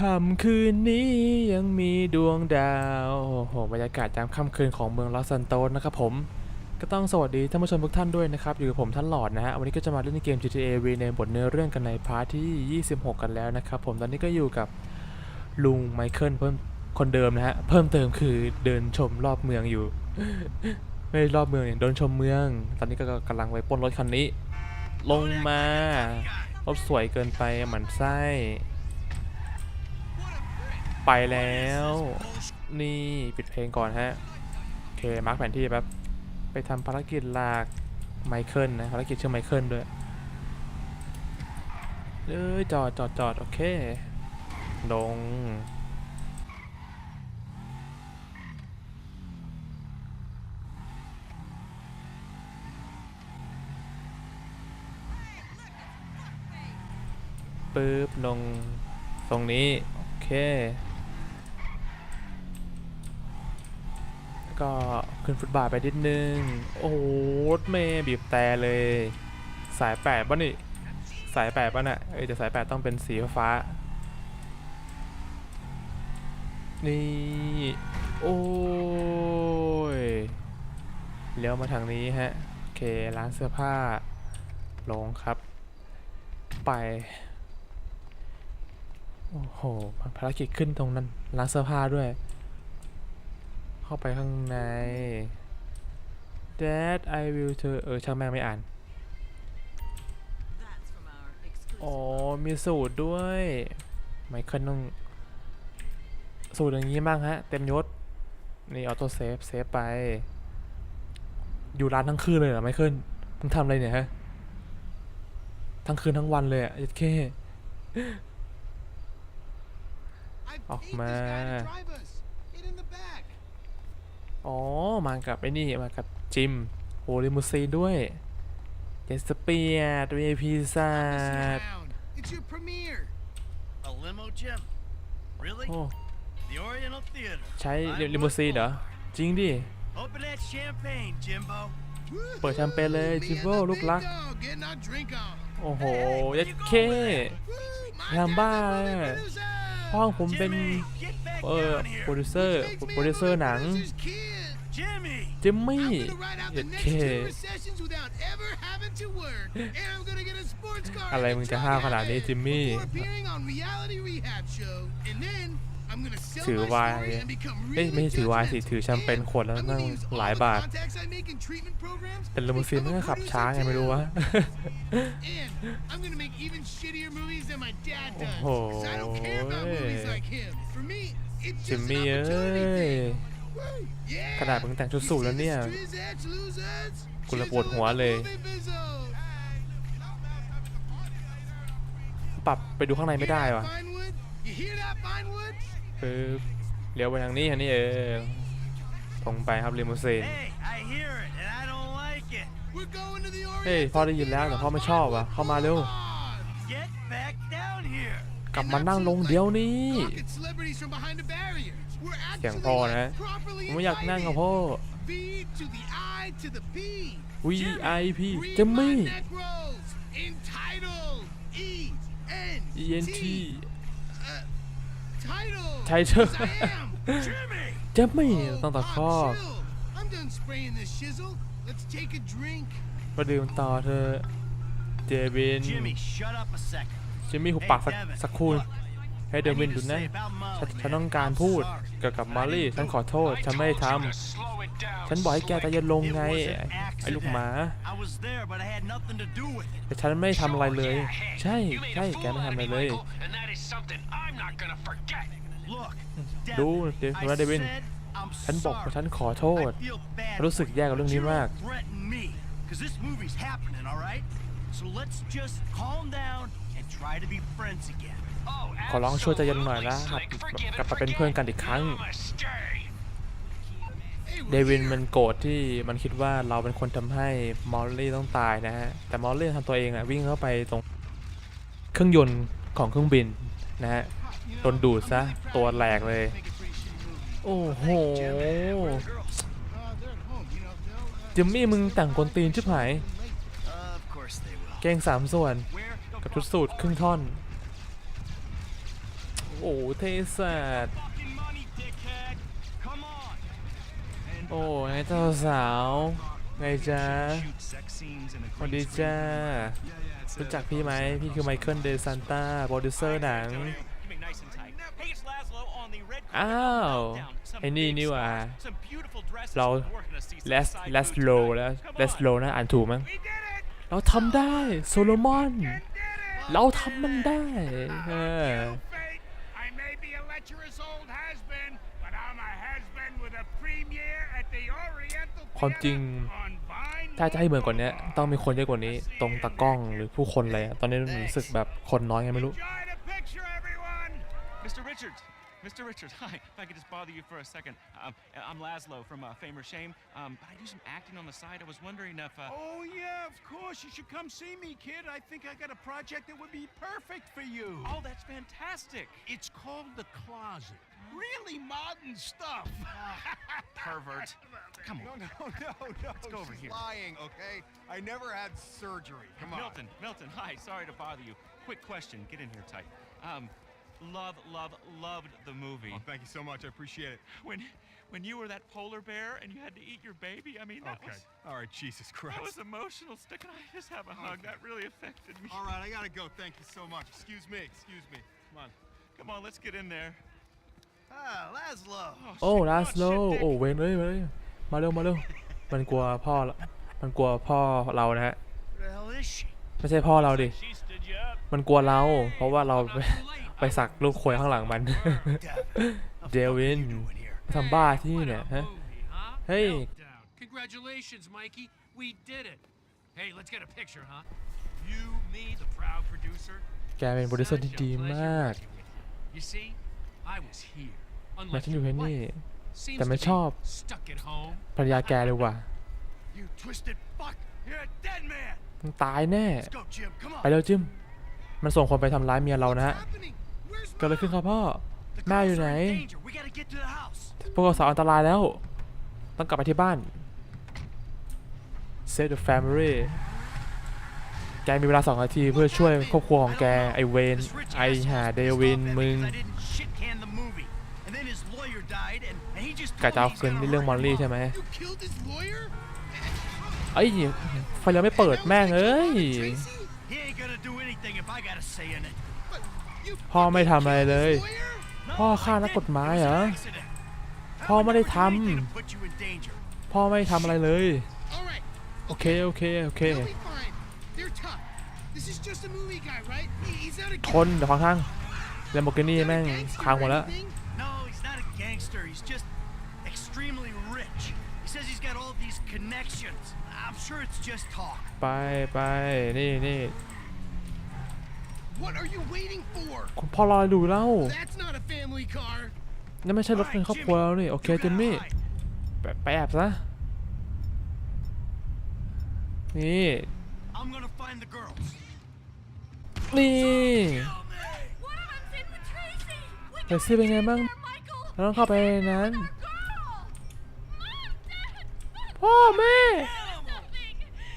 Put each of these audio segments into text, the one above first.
ค่ำคืนนี้ยังมีดวงดาวโอ้โหบรรยากาศยามค่ำคืนของเมืองลอสซันโตสนะครับผม ก็ต้องสวัสดีท่านผู้ชมทุกท่านด้วยนะครับ อยู่กับผมท่านหลอดนะฮะ วันนี้ก็จะมาเล่นเกม GTA V ในบทเนื้อเรื่องกันในพาร์ทที่ 26 กันแล้วนะครับผม ตอนนี้ก็อยู่กับลุงไมเคิลเพิ่มคนเดิมนะฮะ เพิ่มเติมคือเดินชมรอบเมืองอยู่ ไม่รอบเมืองเนี่ยเดินชมเมือง ตอนนี้ก็กำลังไปปล้นรถคันนี้ ลงมารถสวยเกินไปหมันไส้ไปแล้วนี่ปิดเพลงก่อนฮะ โอเคมาร์กแผนที่แป๊บไปทำภารกิจลากไมเคิลนะ ภารกิจชื่อไมเคิลด้วย เอ้ย จอดจอดจอดโอเค ลงปึ๊บลงตรงนี้ โอเคก็ขึ้นฟุตบาทไปนิดนึง โอ้โหเมย์บีบแต่เลย สายแปดป่ะนี่สายแปดป่ะนะ่ะ เอ้แต่สายแปดต้องเป็นสีฟ้านี่โอ้ยเลี้ยวมาทางนี้ฮะ โอเค ร้านเสื้อผ้า ลงครับ ไป โอ้โหภารกิจขึ้นตรงนั้น ร้านเสื้อผ้าด้วยเข้าไปข้างใน That I will to เออช่างแม่งไม่อ่าน อ๋อ มีสูตรด้วย ไมเคิลต้อง สูตรอย่างนี้บ้างฮะ เต็มยศ นี่ออโต้เซฟเซฟไป อยู่ร้านทั้งคืนเลยเหรอ ไมเคิลมึงทำอะไรเนี่ยฮะ ทั้งคืนทั้งวันเลยอะยัดเคออกมาอ๋อ มากับไอ้นี่ มากับจิมโอลิมูซีด้วยเจสเปียร์ว์ It's y o โอ้ใช้ลิมูซีเหรอ จริงดิ เปิดแชมเปญเลย จิมโบ้ลูกรัก โอ้โห ยัดเคทำบ้าเลยพ่อของผมเป็น เออโปรดิวเซอร์ โปรดิวเซอร์หนัง จิมมี่เอ็ดเคอะไรมึงจะห้าวขนาดนี้ จิมมี่ถือวายเอ้ยไม่ใช่ถือวายสิถือแชมเปญขวดแล้วนั่งหลายบาทเป็นลมูซีนมื่อขับช้าไงไม่รู้วะโอ้โหจิมมี่เอ้ยขนาดมึงแต่งชุดสูทแล้วเนี่ยกูละปวดหัวเลยปรับไปดูข้างในไม่ได้วะปึ๊บเลี้ยวไปทางนี้ทางนี้เองตรงไปครับเิมูซีนเฮ้ยพ่อได้ยินแล้วแต่พ่อไม่ชอบอะเข้ามาเร็ว กลับมานั่งลงเดี๋ยวนี้เสียงพ่อนะผมไม่อยากนั่งกับพ่อ VIP จะไม่ ENT ใช่เชอ่อจะไม่ต้องตะคอกมาดื่มต่อเธอเจบินจิมมี่หุบปากสักสักครู่ให้เดวินดูนะฉฉันต้องการพูดเกี่ยวกับมารี่ฉันขอโทษ ฉันไม่ได้ทำฉันบอกให้แกตะยันลงไงไอ้ลูกหมาแต่ฉันไม่ทำอะไรเลย ใช่ ใช่ แกไม่ทำอะไรเลยดูเดี๋ยวนเดวิน ฉันบอกว่าฉันขอโทษ รู้สึกแย่กับเรื่องนี้มาก b c a u s e this movie's happening, all right? So let's just calm down ขอร้องช่วยใจเย็นหน่อยนะครับกลับมาเป็นเพื่อนกันอีกครั้ง เดวินมันโกรธที่มันคิดว่าเราเป็นคนทำให้ มอลลี่ต้องตายนะฮะ แต่มอลลี่ทำตัวเองอะวิ่งเข้าไปตรงเครื่องยนต์ของเครื่องบินนะฮะโดนดูดซะ ตัวแหลกเลย โอ้โหจิมมี่มึงแต่งกลตีนชิบหายเก่งสามส่วนับชุดสูตรครึ่งท่อน โอ้เทสัตโอ้ไงเจ้าสาว ไงจ้าวันดีจ้า รู้จักพี่ไหม พี่คือไมเคิลเดซันต้าโปรดิวเซอร์หนัง อ้าว ไอ้นี่นี่ว่ะเราเลส เลสโลแล้วเลสโลนะอ่านถูกมั้ง เราทำได้ โซโลมอนเราทำมันได้ ความจริงถ้าจะให้เหมือนกว่านี้ ต้องมีคนเยอะกว่านี้ ตรงตะกล้องหรือผู้คนอะไรตอนนี้รู้สึกแบบคนน้อยไงไม่รู้ Mr. Richards Mr. Richards, hi. If I could just bother you for a second. Um, I'm Laszlo from uh, Fame or Shame, um, but I do some acting on the side. I was wondering if. Uh... Oh, yeah, of course. You should come see me, kid. I think I got a project that would be perfect for you. Oh, that's fantastic. It's called The Closet. Really modern stuff. Pervert. Come on. No, no, no, no. Let's go over here. lying, okay? I never had surgery. Come on. Milton, Milton, hi. Sorry to bother you. Quick question. Get in here tight. Um, love, love, loved the movie. Oh, thank you so much. I appreciate it. When when you were that polar bear and you had to eat your baby, I mean, that okay. was... All right, Jesus Christ. That was emotional, Stick, and I just have a hug. Okay. That really affected me. All right, I gotta go. Thank you so much. Excuse me. Excuse me. Come on. Come on, let's get in there. Ah, Laszlo. Oh, oh Laszlo. Oh, เว้นเลยเว้นเลยมาเร็วมาเร็วมันกลัวพ่อละมันกลัวพ่อเรานะฮะไม่ใช่พ่อเราดิมันกลัวเราเพราะว่าเรา ไปสักลูกควยข้างหลังมัน เดวินทำบ้าที่นี่เนี่ยฮะเฮ้ย hey แกเป็นโปรดิวเซอร์ที่ดีมากแม่ฉันอยู่ที่นี่แต่ไม่ชอบภรรยาแกเลยว่ะมันตายแน่ ไปแล้วจิมมันส่งคนไปทำร้ายเมียเรานะฮะเกิดอะไรขึ้นครับพ่อ แม่อยู่ไหน พวกเราสาวอันตรายแล้ว ต้องกลับไปที่บ้าน Save the family แกมีเวลาสองนาทีเพื่อช่วยครอบครัวของแกไอเวนไอหาเดวินมึงกาจะเอาคืนในเรื่องมอลลี่ใช่ไหมไอ้ไฟเลี้ยไม่เปิดแม่งเอ้ยพ่อไม่ทำอะไรเลย พ่อฆ่านักกฎหมายเหรอ พ่อไม่ได้ทำ พ่อไม่ทำอะไรเลย โอเค โอเค โอเค ทนเดี๋ยวข้ทางเลมโบกินี่แม่งค้างหมดแล้ว ไปไปนี่นี่คุณพ่อรอดูแล้วนั่นไม่ใช่รถเ็นครอบครัวแล้วนี่โอเคเจมมี่แปแอบซะ นี่นี่เด่ซีเป็นไงบ้าง เราต้องเข้าไปนั้นพ่อแม่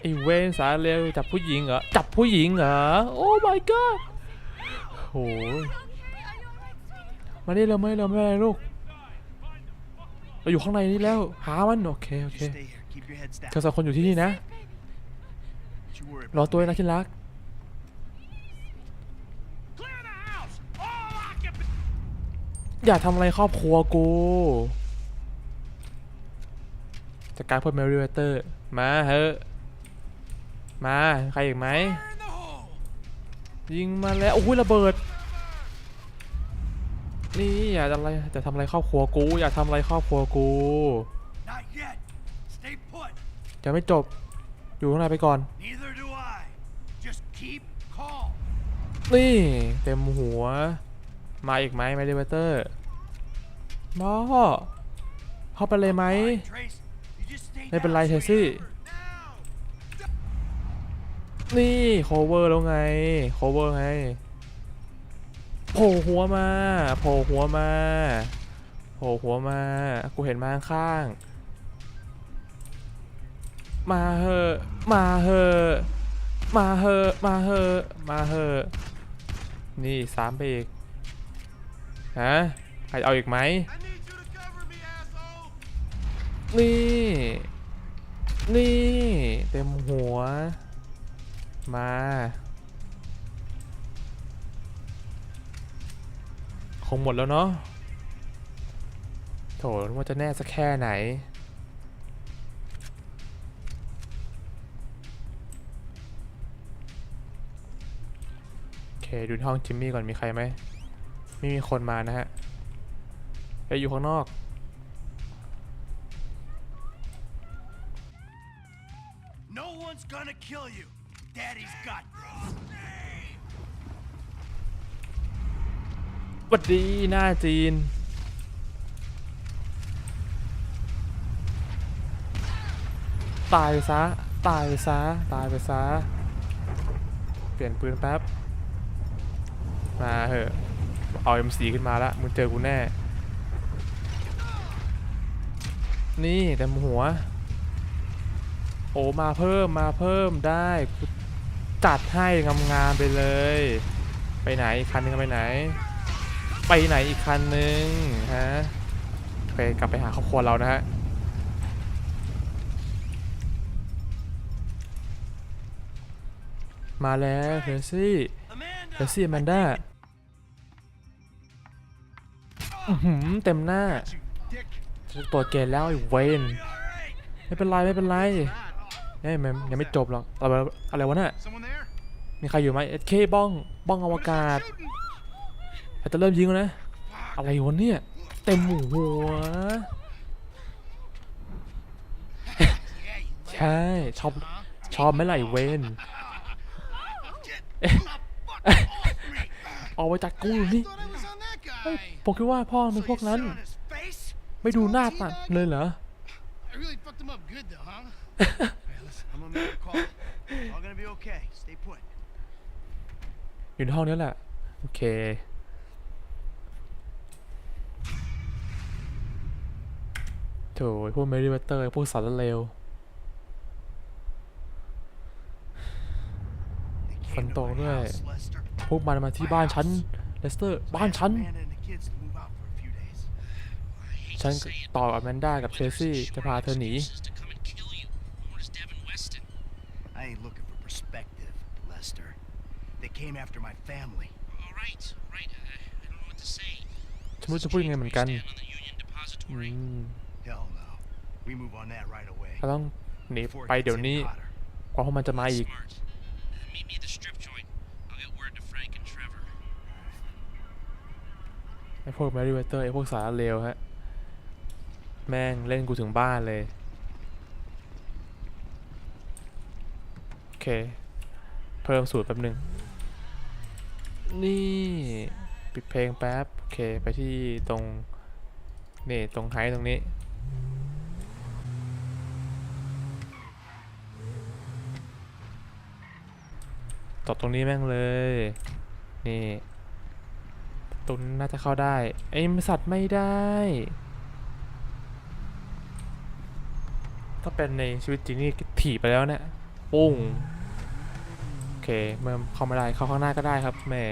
ไอเวนสาเร็วจับผู้หญิงเหรอจับผู้หญิงเหรอโอ้ my god มาได้เราไม่เราไม่อะไร ลูก เราอยู่ข้างในนี้แล้ว หามัน โอเค โอเคเขาสองคนอยู่ที่นี่นะ รอตัวนะชินรัก อย่าทำอะไรครอบครัว กู จะการพวกเมริเวเตอร์มา เฮ้มา ใครอีกไหมยิงมาแล้ว โอ้ยระเบิดนี่อย่าอะไรจะทำอะไรครอบครัวกู อย่าทำอะไรครอบครัวกู จะไม่จบ อยู่ข้างในไปก่อน นี่ เต็มหัว มาอีกไหมไมเดเวเตอร์มอเข้าไปเลยไหมไม่เป็นไรเทซี่นี่ cover แล้วไง cover ไงโผล่หัวมาโผล่หัวมาโผล่หัวมากูเห็นมาข้างมาเหอะมาเหอะมาเหอะมาเหอะมาเหอะนี่สามไปอีกฮะใครเอาอีกไหมนี่นี่เต็มหัวมาคงหมดแล้วเนาะโถว่าจะแน่สักแค่ไหน โอเค ดูห้องจิมมี่ก่อนมีใครไหม ไม่มีคนมานะฮะไปอยู่ข้างนอก Daddy's got this. วัดดี หน้าจีน ตายซะตายซะตายไปซะเปลี่ยนปืนแป๊บมาเหอะเอา m ีขึ้นมาละมึงเจอกูแน่ นี่ แต่หัว โอ้มาเพิ่ม มาเพิ่มได้จัดให้งามๆไปเลย ไปไหนอีกคันนึงไปไหน ไปไหนอีกคันนึง ฮะไปกลับไปหาครอบครัวเรานะฮะ มาแล้วเฟรซี่เฟรซี่แมนด้าเต็มหน้าตัวเกียดแล้ว ไอ้เวน ไม่เป็นไร ไม่เป็นไรเฮ้ยมันยังไม่จบหรอกอะไรอะไรวะน่ะมีใครอยู่ไหมเอ็ดเคบ้อง บ้องอวกาศอาจะเริ่มยิงแล้วนะ อะไรวะเนี่ย เต็มหัว ใช่ ชอบ ชอบไม่ไหลเวนเอาไว้จากกูนี่ผมคิดว่า พ่อเป็นพวกนั้น ไม่ดูหน้าตัดเลยเหรออยู่ในห้องนี้แหละ โอเคโถพวกเมริเวเตอร์พวกสารเลวฟันตรงด้วย พวกมันมาที่บ้านฉัน เลสเตอร์ บ้านฉัน ฉันต่อกับแมนด้ากับเชซี่ จะพาเธอหนี came after my family. All right, right. I don't know what to say. ทั้งหมจะพูดยังไงเหมือนกันอืมต้องหนีไปเดี๋ยวนี้กว่าพวกมันจะมาอีกไอพวกแมรี่เวเตอร์ไอพวกสารเลวฮะแม่งเล่นกูถึงบ้านเลยโอเคเพิ่มสูตรแป๊บหนึ่งนี่ ปิดเพลงแป๊บ โอเคไปที่ตรงนี่ตรงไฮตรงนี้ต่อตรงนี้แม่งเลยนี่ตุนน่าจะเข้าได้ไอ้สัตว์ไม่ได้ ถ้าเป็นในชีวิตจริงนี่ถีบไปแล้วเนะี่ย ปุ้งเคเมื่อเข้าไม่ได้ เข้าข้างหน้าก็ได้ครับแม่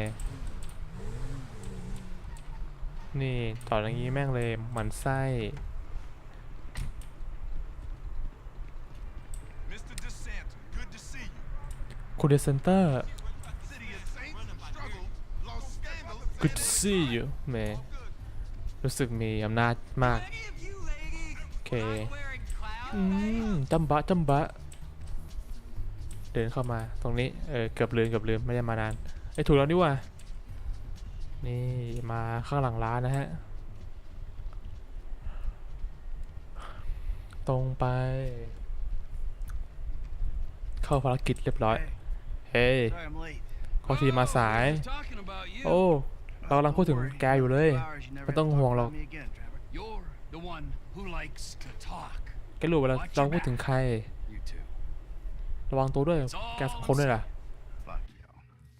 นี่ ต่ออย่างนี้แม่งเลยหมันไส้คุณเดซเซนเตอร์ Good to see you แม่รู้สึกมีอำนาจมากโอเค อืมจัมบะจัมบะเดินเข้ามาตรงนี้เออเกือบลืมเกือบลืมไม่ได้มานานไอ้ถูกแล้วนี่ว่า นี่มาข้างหลังร้านนะฮะ ตรงไป เข้าภารกิจเรียบร้อย เฮ้ยขอทีมาสาย โอ้ เรากำลังพูดถึงแกอยู่เลย ไม่ต้องห่วงหรอก แกรู้ว่าเราพูดถึงใครระวังตัวด้วยแกสองคนด้วยนะ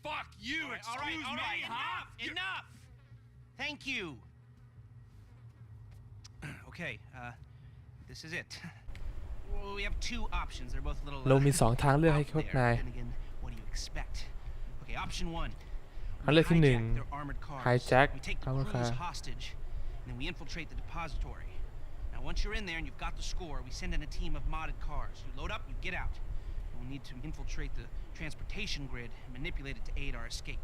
Fuck you! Excuse me! Enough! Enough! Thank you! Okay, uh, this is it. We have two options. They're both a little. เรามีสองทางเลือกให้พวกนาย uh, option one. their armored cars. We take hostage, and then we infiltrate the depository. Now, once you're in there and you've got the score, we send in a team of modded cars. You load up, you get out. We need to infiltrate the transportation grid and manipulate it to aid our escape.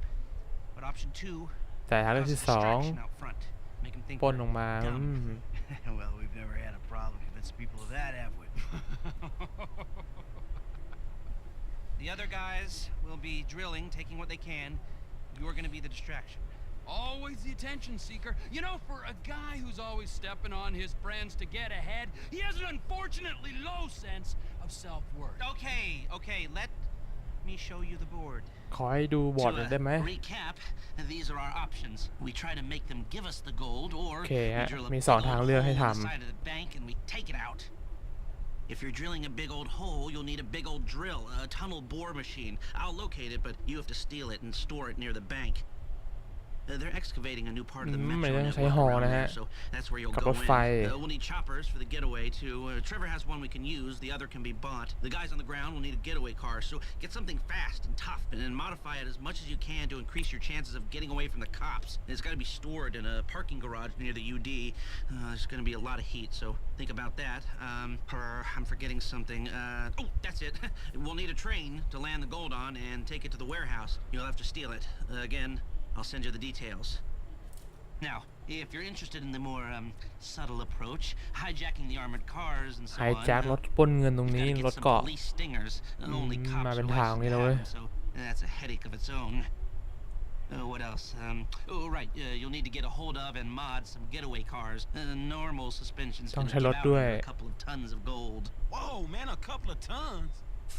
But option two แต่ทางเลือกที่สอง distraction out front. Make him think we we're dumb. well, we've never had a problem convincing people of that, have we? The other guys will be drilling, taking what they can. You're gonna be the distraction. Always the attention seeker. You know, for a guy who's always stepping on his friends to get ahead, he has an unfortunately low sense self-worth. Okay, okay, let me show you the board. ขอให้ดูบอร์ดหน่อยได้ไหม To, uh, recap, these are our options. We try to make them give us the gold or Okay. we drill a big old hole in the side of the bank and we take it out. If you're drilling a big old hole, you'll need a big old drill, a tunnel bore machine. I'll locate it, but you have to steal it and store it near the bank. They're excavating a new part of the mm, metro network so that's where you'll go in. Uh, we'll need choppers for the getaway too. Uh, Trevor has one we can use. The other can be bought. The guys on the ground will need a getaway car, so get something fast and tough, and then modify it as much as you can to increase your chances of getting away from the cops. It's got to be stored in a parking garage near the UD. Uh, there's going to be a lot of heat, so think about that. Um, I'm forgetting something. Uh, oh, that's it. we'll need a train to land the gold on and take it to the warehouse. You'll have to steal it. Uh, again, I'll send you the details. Now, if you're interested in the more um, subtle approach, hijacking the armored cars and so on, uh, got gotta get some police stingers. and only mm, cops are them, so that's a headache of its own. Uh, what else? Um, oh, right. Uh, you'll need to get a hold of and mod some getaway cars. Uh, normal suspensions ต้อง can out a couple of tons of gold. Whoa, man, a couple of tons.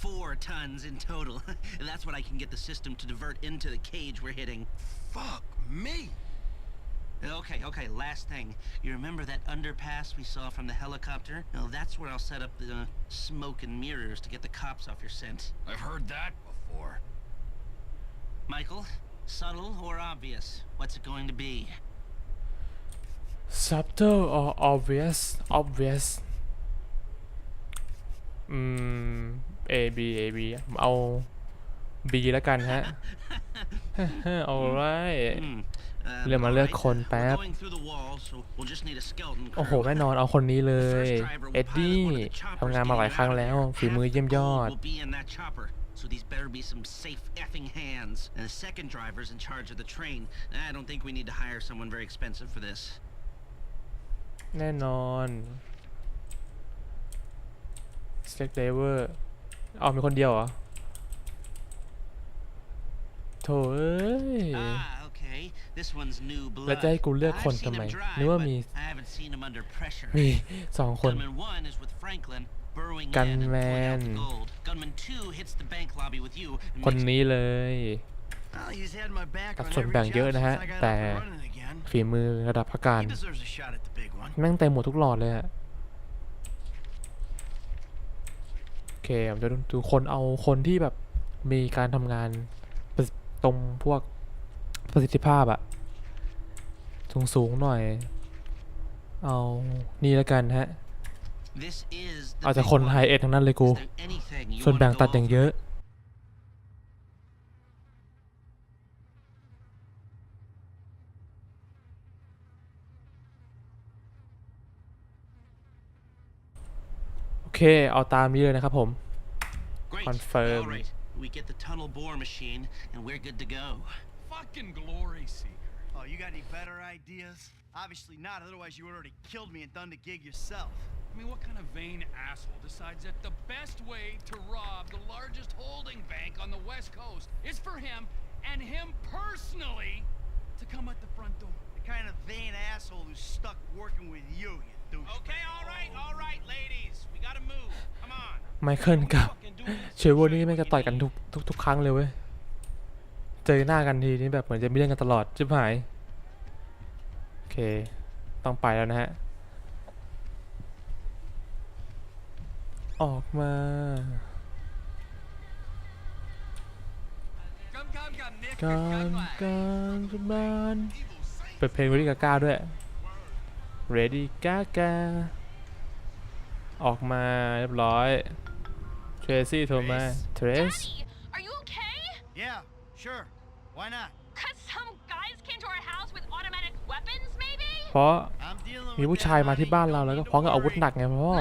Four tons in total. That's what I can get the system to divert into the cage we're hitting. Fuck me! Okay, okay, last thing. You remember that underpass we saw from the helicopter? Now that's where I'll set up the smoke and mirrors to get the cops off your scent. I've heard that before. Michael, subtle or obvious? What's it going to be? Subtle or obvious? Obvious. Mm, A B A B. Oh. บีแล้วกันฮะเอาไรเรามาเลือกคนแป๊บ โอ้โห แน่นอนเอาคนนี้เลย เอ็ดดี้ทำงานมาหลายครั้งแล้ว ฝีมือเยี่ยมยอด แน่นอน สเต็กเดเวอร์เอามีคนเดียวเหรอถเอ้ยแล้วจะให้กูเลือกคนทำไมนึกว่ามีมีสองคน กันแมนคนนี้เลยกับส่วนแบ่งเยอะนะฮะ แต่ฝีมือระดับพักการแม่งเต็มหมดทุกหลอดเลยฮะโอเคผมจะดูคนเอาคนที่แบบมีการทำงานตรง พวกประสิทธิภาพอะสูงสูงหน่อย เอา นี่แล้วกันฮะอาจจะ คน ไฮ เอ็ดทั้ง นั้นเลย กู ส่วนแบ่งตัดอย่างเยอะ โอเคเอาตามนี้เลยนะครับ ผม คอนเฟิร์ม We get the tunnel bore machine, and we're good to go. Fucking glory seeker. Oh, you got any better ideas? Obviously not, otherwise you would already killed me and done the gig yourself. I mean, what kind of vain asshole decides that the best way to rob the largest holding bank on the West Coast is for him, and him personally, to come at the front door? The kind of vain asshole who's stuck working with you, you ไมเคิลกับเชเวอนี่ไม่งจะต่อยกันทุกทุกทุกครั้งเลยเว้ย เจอหน้ากันทีนี้แบบเหมือนจะมีเล่นกันตลอดชิบหาย โอเคต้องไปแล้วนะฮะ ออกมาการการบ้านเปิดเพลงวิลิกาก้าด้วย Ready Gaga ออกมาเรียบร้อย Tracy โทรมา Trace Are you okay Yeah sure why not Cause some guys came to our house with automatic weapons maybe เพราะมีผู้ชายมาที่บ้านเราแล้วก็พร้อมกับอาวุธหนักไงพ่อ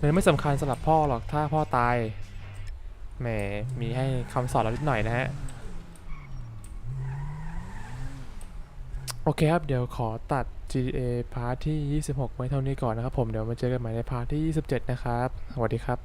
มันไม่สำคัญสำหรับพ่อหรอกถ้าพ่อตายแหมมีให้คำสอนเรานิดหน่อยนะฮะโอเคครับ เดี๋ยวขอตัด GTA พาร์ทที่ 26ไว้เท่านี้ก่อนนะครับผม เดี๋ยวมาเจอกันใหม่ในพาร์ทที่ 27 นะครับ สวัสดีครับ